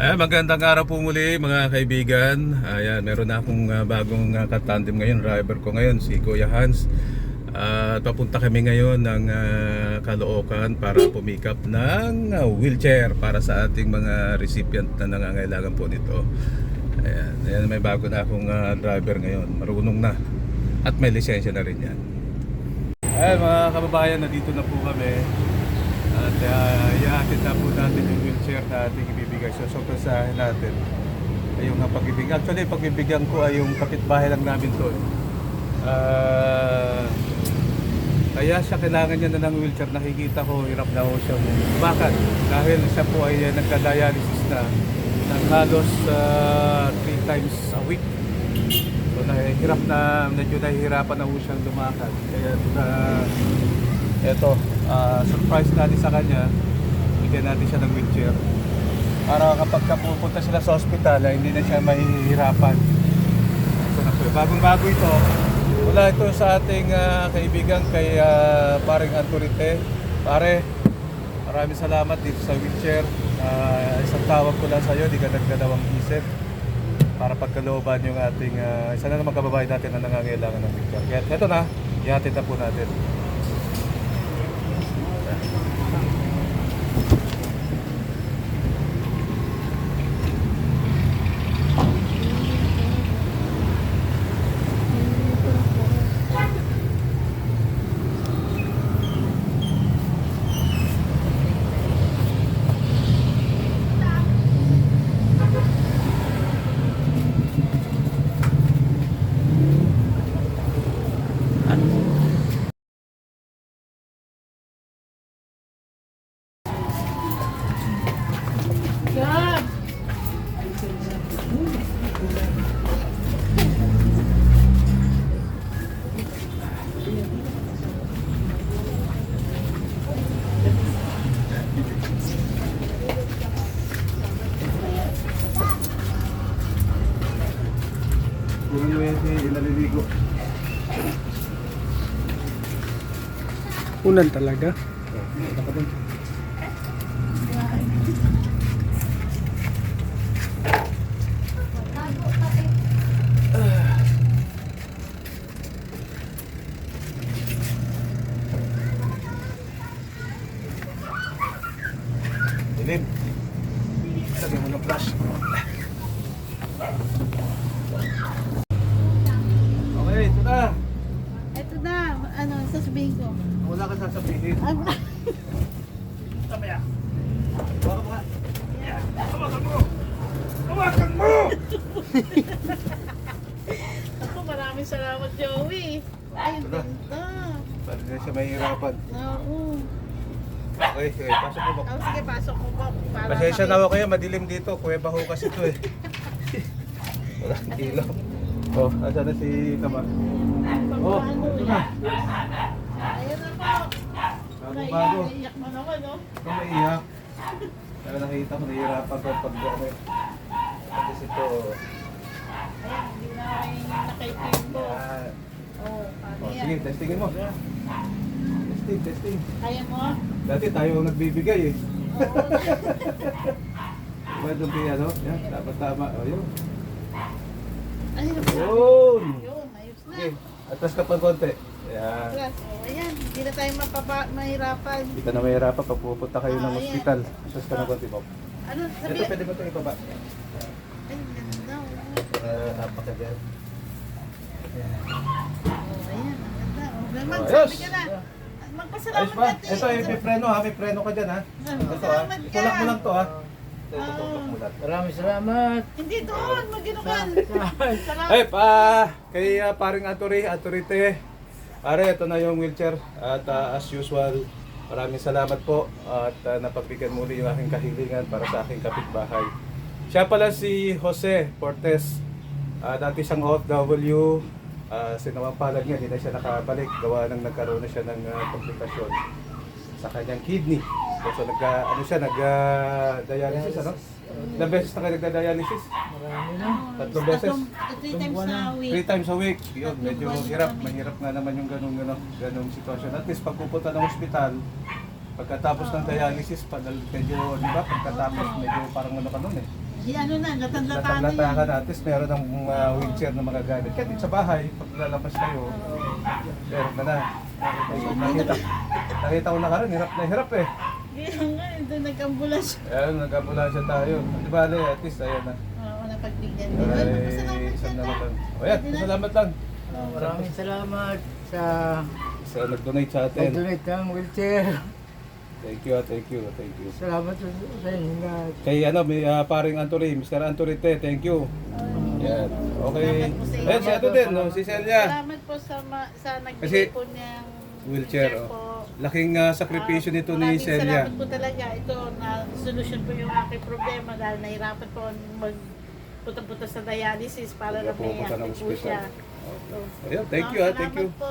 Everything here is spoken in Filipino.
Eh, magandang araw po muli mga kaibigan. Ayan, meron na akong ah, bagong uh, katandem ngayon, driver ko ngayon, si Kuya Hans. At papunta kami ngayon ng ah, Caloocan para pumikap ng ah, wheelchair para sa ating mga recipient na nangangailangan po nito. Ayan, ayan may bago na akong ah, driver ngayon, marunong na. At may lisensya na rin yan. Ayan mga kababayan, nandito na po kami. At uh, ihatid na po natin yung wheelchair na ating ibibigay. So, so kasahin natin yung pagbibigyan. Actually, pagbibigyan ko ay yung kapitbahay lang namin eh. Ah, kaya siya kailangan niya na ng wheelchair. Nakikita ko, hirap na ho siya. Bakit? Dahil siya po ay uh, nagka-dialysis na ng halos 3 times a week. So nahihirap na, medyo nahihirapan na ho siyang lumakad. Kaya uh, eto, ah, surprise natin sa kanya, bigyan natin siya ng wheelchair. Para kapag ka pupunta sila sa ospital, hindi na siya mahihirapan. Ito. Bagong-bago ito. Mula ito sa ating ah, kaibigan kay ah, paring Anturite. Pare, maraming salamat dito sa wheelchair. Ah, isang tawag ko lang sa iyo, di ka nagdalawang isip para pagkalooban yung ating uh, isa na naman kababae natin na nangangailangan ng wheelchair. Kaya eto na, ihatid na po natin. Inaliligo. Unan talaga. Dilim. Lagyan mo ng flash. Okay, ito na. Ito na, ano, sasabihin ko. Wala ka sasabihin. Ano? Tabaya. Baka baka. Hawakan mo! Hawakan mo! Ako, maraming salamat, Joey. Ay, Ito na. ganda. Na siya mahihirapan. Oo. Okay, sige. Pasok mo Oh, sige, pasok ko po. Para Pasensya na makita. ako kayo, madilim dito. Kuweba ho kasi ito eh. Walang kilo. Oh, asa na si Kama? Oh, ito na. Ayun na po. Bago-bago. Naiyak, naiyak mo naman, no? Ito. Kaya nakita ko, nahihirapan ko pag ano eh. Kasi ito. Ayan, hindi na. Oo, paano Oh, yan? sige, testingin mo. Testing, testing. Kaya mo? Dati tayo ang nagbibigay eh. Oo. Diba doon kaya, no? Yan, dapat tama. O, yun. Ayun. Yun! Yun, ayos na. Okay, atas ka pa konti. Yan. Plus, oh, ayan, hindi na tayo mapapa, mahirapan. Hindi ka na mahirapan pag pupunta kayo ng Ah, ayan. ospital. Atas ka na konti, Bob. Ano, Ito, sabi? pwede mo ito ibaba. Ay, ganda. oh. Uh, napakagyan. Yan. Oh, ayan, ang ganda. Oh, Belman, Oh, sabi ayos. ka na. Ayos Magpasalamat ba? ka, te. Ito, eh, may preno ha. May preno ka dyan ha. Ito ha. Salamat ka. Tulak mo lang to ha. Ah. Maraming salamat. Hindi doon, maginukan. Salamat. Ay, pa, kay uh, paring Aturi, Aturite. Pare, ito na yung wheelchair. At ah, as usual, maraming salamat po. At uh, napagbigyan muli yung aking kahilingan para sa aking kapitbahay. Siya pala si Jose Portes. Ah, dati siyang OFW. Uh, sinamampalag niya, hindi na siya nakabalik. Gawa nang nagkaroon na siya ng ah, komplikasyon sa kanyang kidney. So, nag, ano siya, nag-dialysis, ano? Ilang beses na kayo nagda-dialysis? Marami na. Tatlong beses? Three times a week. Three times a week. Yun, medyo hirap. Mahirap nga naman yung ganung ganung ganung sitwasyon. At least pag pupunta ng ospital, pagkatapos ng dialysis, panal, medyo, di ba, pagkatapos, medyo parang ano ka nun eh. Di ano na, latang-lata na Latang-lata ka na, at least meron ng uh, wheelchair na magagamit. Kahit dito sa bahay, pag lalabas kayo, meron ka na. Nakita, nakita ko na ka rin, hirap na hirap eh. Kaya nga, ito nag-ambulance. Ayan, nag-ambulansya tayo. Di ba, at least, ayan na. Oo, napagbigyan din. Ay, Ay, pasalamat isang ka naman na. lang. O yan, salamat lang. Maraming salamat sa Sa nag-donate sa atin. pag-donate ng wheelchair. Thank you, ah, thank you, thank you. Salamat sa inyo lahat. Kay ano, may ah, paring Anthony, Mr. Anthony Te, thank you. Yan. Okay. Salamat po sa ano din, no? si Celia. Salamat po sa, ma- sa nagbigay po niyang Wheelchair, po. oh. Laking ah, sakripisyo Ah, nito ni maraming Celia. Salamat po talaga. Ito, na solusyon po yung aking problema dahil nahirapan po mag punta-punta sa dialysis para na may ng active po ospital. siya. Ayan, thank you, ah, thank you. Salamat po.